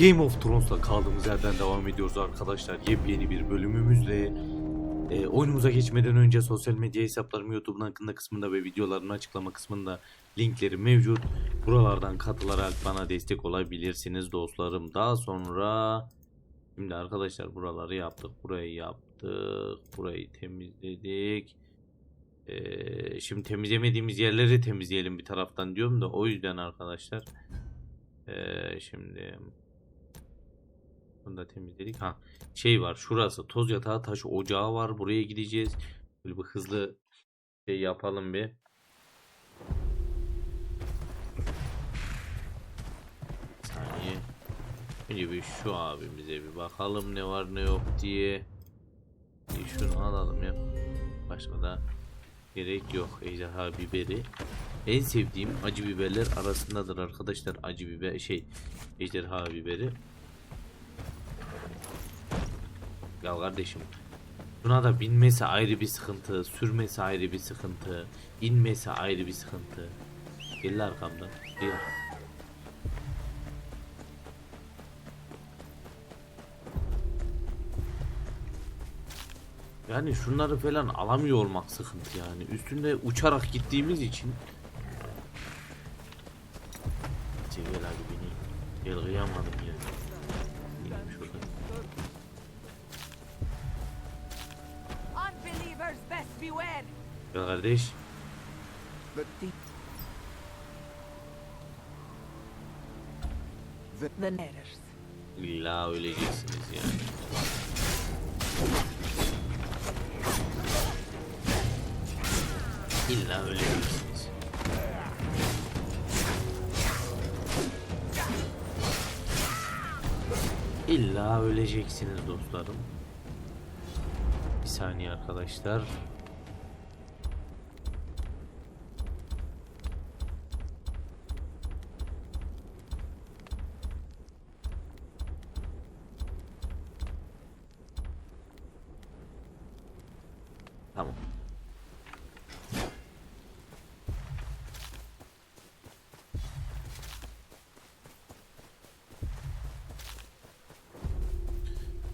Game of Thrones'la kaldığımız yerden devam ediyoruz arkadaşlar. Yepyeni bir bölümümüzle. Ee, oyunumuza geçmeden önce sosyal medya hesaplarım YouTube'un hakkında kısmında ve videoların açıklama kısmında linkleri mevcut. Buralardan katılarak bana destek olabilirsiniz dostlarım. Daha sonra şimdi arkadaşlar buraları yaptık. Burayı yaptık. Burayı temizledik. Ee, şimdi temizlemediğimiz yerleri temizleyelim bir taraftan diyorum da o yüzden arkadaşlar. Ee, şimdi da temizledik. Ha şey var şurası toz yatağı taş ocağı var. Buraya gideceğiz. Böyle bir hızlı şey yapalım bir. Saniye. Önce bir şu abimize bir bakalım ne var ne yok diye. Bir şunu alalım ya. Başka da gerek yok. Ejderha biberi. En sevdiğim acı biberler arasındadır arkadaşlar. Acı biber şey ejderha biberi. Ya kardeşim buna da binmesi ayrı bir sıkıntı, sürmesi ayrı bir sıkıntı, inmesi ayrı bir sıkıntı. Gel arkamdan. Gel. Yani şunları falan alamıyor olmak sıkıntı yani. Üstünde uçarak gittiğimiz için. Gel abi beni. Gel kıyamadım ya. Şuradan. Unbelievers Gel kardeş. İlla öleceksiniz yani. İlla öleceksiniz. İlla öleceksiniz dostlarım. Bir saniye arkadaşlar. Tamam.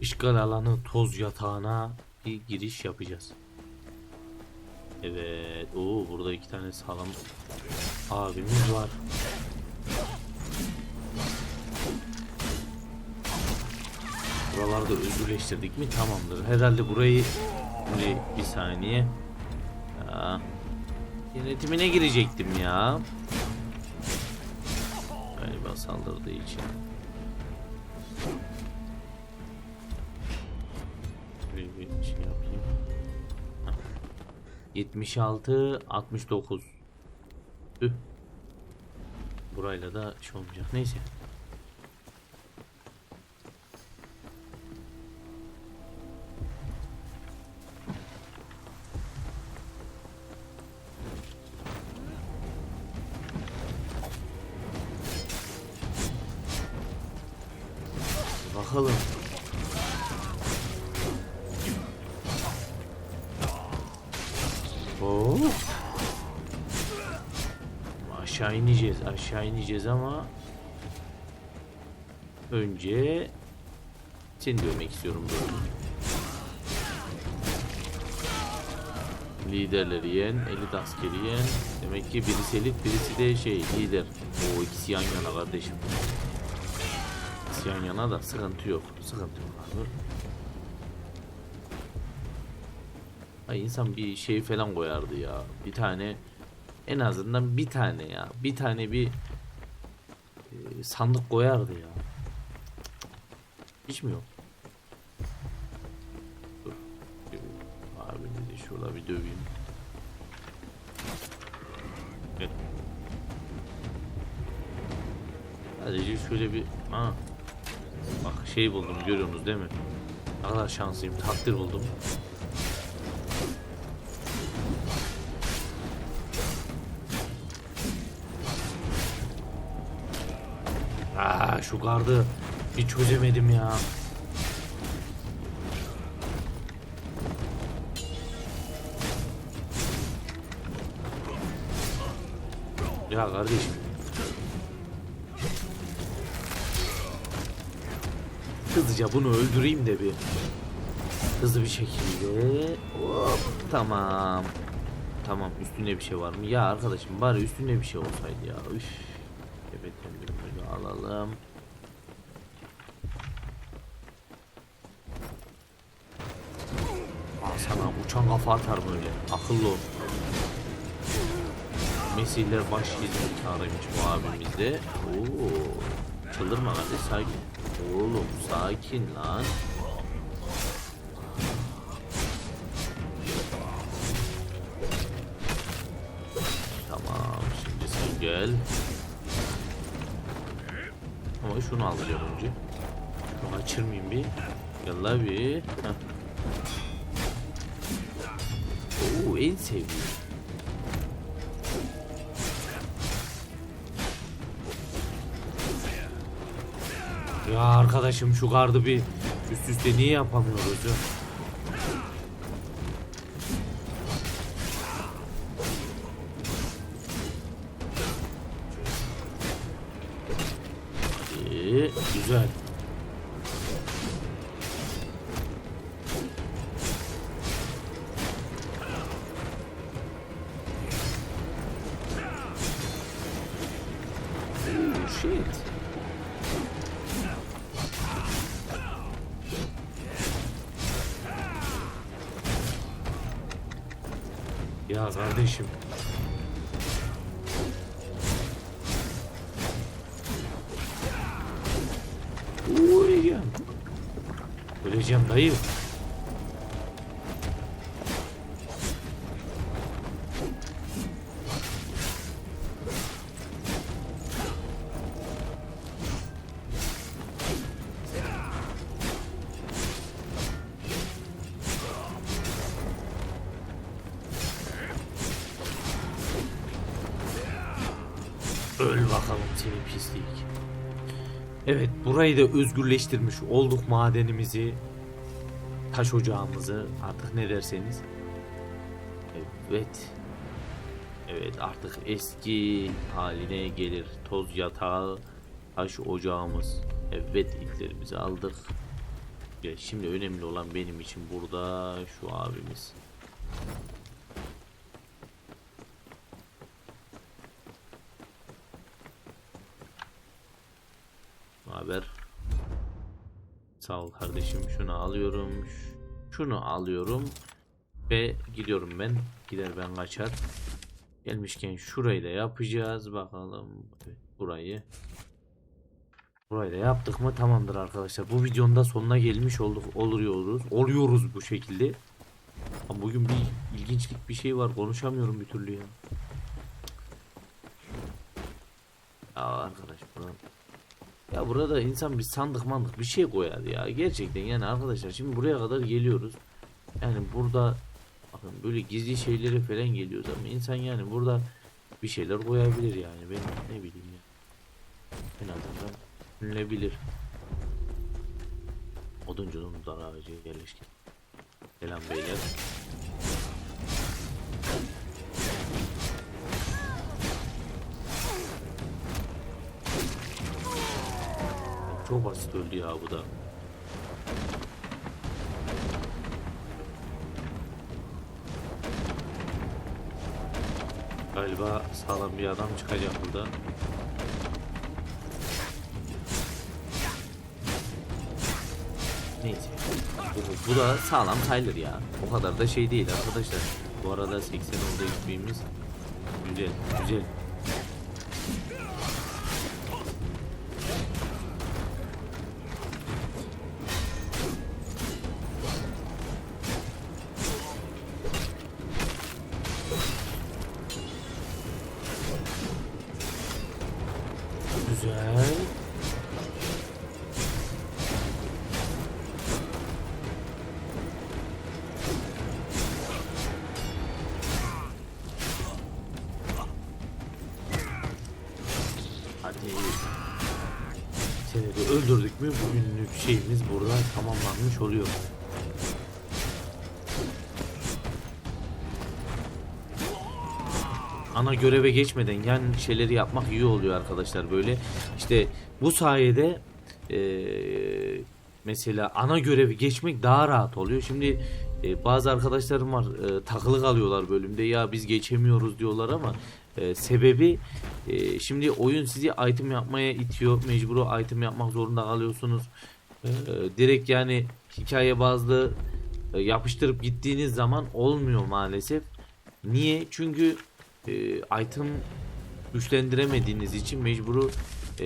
İşgal alanı toz yatağına bir giriş yapacağız. Evet. Oo burada iki tane sağlam abimiz var. Buralarda özgürleştirdik mi tamamdır. Herhalde burayı şimdi bir saniye. Ya. Yönetimine girecektim ya. Galiba saldırdığı için. Bir, bir şey yapayım. Hah. 76 69 Üh. Burayla da şey olmayacak. Neyse. Bakalım. Oo. Aşağı ineceğiz, aşağı ineceğiz ama önce seni dövmek istiyorum böyle. Liderleri yen, elit askeri yen. Demek ki birisi elit, birisi de şey lider. O ikisi yan yana kardeşim. Yan yana da sıkıntı yok. Sıkıntı yok abi. Ay insan bir şey falan koyardı ya. Bir tane en azından bir tane ya. Bir tane bir e, sandık koyardı ya. Hiç mi yok? Dur. Abi de şurada bir döveyim. Gel. Sadece şöyle bir ha. Bak şey buldum görüyorsunuz değil mi? Ne kadar şanslıyım. Takdir buldum. Aa, şu gardı bir çözemedim ya. Ya kardeşim. Hızlıca bunu öldüreyim de bir. Hızlı bir şekilde. Hop, tamam. Tamam üstünde bir şey var mı? Ya arkadaşım bari üstünde bir şey olsaydı ya. Üf. Evet böyle alalım. Aa, sana uçan kafa atar böyle. Akıllı ol. Mesihler baş hizmetkarıymış bu abimizde. Oo. Çıldırma kardeş sakin. Oğlum sakin lan. Tamam şimdi sen gel. Ama şunu alacağım önce. Şunu kaçırmayayım bir. Yallah bir. Heh. Oo en sevdiğim. Ya arkadaşım şu gardı bir üst üste niye yapamıyoruz ya? Hadi, güzel. Ya kardeşim. Öleceğim. Öleceğim dayı. Öl bakalım seni pislik. Evet burayı da özgürleştirmiş olduk madenimizi. Taş ocağımızı artık ne derseniz. Evet. Evet artık eski haline gelir. Toz yatağı, taş ocağımız. Evet iplerimizi aldık. Ya şimdi önemli olan benim için burada şu abimiz. Ne haber? Sağ ol kardeşim. Şunu alıyorum. Şunu alıyorum. Ve gidiyorum ben. Gider ben kaçar. Gelmişken şurayı da yapacağız. Bakalım. Burayı. Burayı da yaptık mı tamamdır arkadaşlar. Bu videonun da sonuna gelmiş olduk. Oluyoruz. Oluyoruz bu şekilde. Ama bugün bir ilginçlik bir şey var. Konuşamıyorum bir türlü ya. Ya arkadaş buranın ya burada insan bir sandık mandık bir şey koyar ya. Gerçekten yani arkadaşlar şimdi buraya kadar geliyoruz. Yani burada bakın böyle gizli şeylere falan geliyoruz ama insan yani burada bir şeyler koyabilir yani. Ben ne bileyim ya. En azından düşünülebilir. Oduncunun dar ağacı yerleşkin. Selam beyler. Çok basit öldü ya bu da. Galiba sağlam bir adam çıkacak burada. Neyse. Bu, bu da sağlam sayılır ya. O kadar da şey değil arkadaşlar. Bu arada 80 oldu ekmeğimiz. Güzel, güzel. De öldürdük mü bugünlük şeyimiz burada tamamlanmış oluyor. ana göreve geçmeden yan şeyleri yapmak iyi oluyor arkadaşlar böyle. İşte bu sayede eee, mesela ana görevi geçmek daha rahat oluyor. Şimdi e, bazı arkadaşlarım var e, takılı kalıyorlar bölümde ya biz geçemiyoruz diyorlar ama e, sebebi e, şimdi oyun sizi item yapmaya itiyor. Mecbur item yapmak zorunda kalıyorsunuz. E, direkt yani hikaye bazlı e, yapıştırıp gittiğiniz zaman olmuyor maalesef. Niye? Çünkü e, item güçlendiremediğiniz için mecburu e,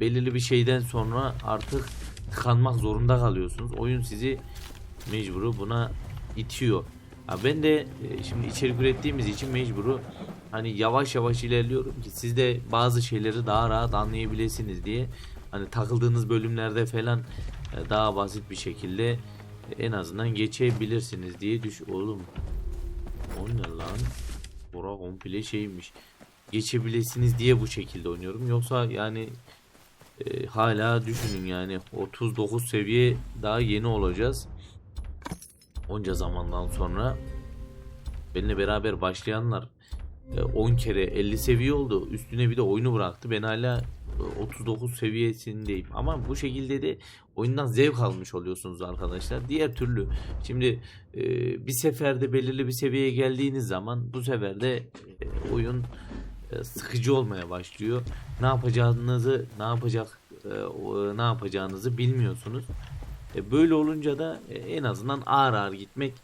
belirli bir şeyden sonra artık tıkanmak zorunda kalıyorsunuz. Oyun sizi mecburu buna itiyor. Ha ben de e, şimdi içerik ürettiğimiz için mecburu hani yavaş yavaş ilerliyorum ki siz de bazı şeyleri daha rahat anlayabilirsiniz diye hani takıldığınız bölümlerde falan e, daha basit bir şekilde e, en azından geçebilirsiniz diye düş oğlum. O ne lan? Bora komple şeymiş. Geçebilirsiniz diye bu şekilde oynuyorum. Yoksa yani e, hala düşünün yani 39 seviye daha yeni olacağız. Onca zamandan sonra benimle beraber başlayanlar 10 kere 50 seviye oldu. Üstüne bir de oyunu bıraktı. Ben hala e, 39 seviyesindeyim. Ama bu şekilde de oyundan zevk almış oluyorsunuz arkadaşlar. Diğer türlü şimdi e, bir seferde belirli bir seviyeye geldiğiniz zaman bu sefer de e, oyun e, sıkıcı olmaya başlıyor. Ne yapacağınızı, ne yapacak, e, ne yapacağınızı bilmiyorsunuz. E, böyle olunca da e, en azından ağır ağır gitmek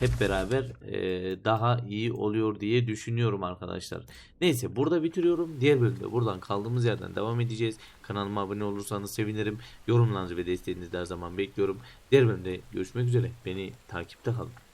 hep beraber e, daha iyi oluyor diye düşünüyorum arkadaşlar. Neyse burada bitiriyorum. Diğer bölümde buradan kaldığımız yerden devam edeceğiz. Kanalıma abone olursanız sevinirim. Yorumlarınızı ve desteğinizi de her zaman bekliyorum. Diğer bölümde görüşmek üzere. Beni takipte kalın.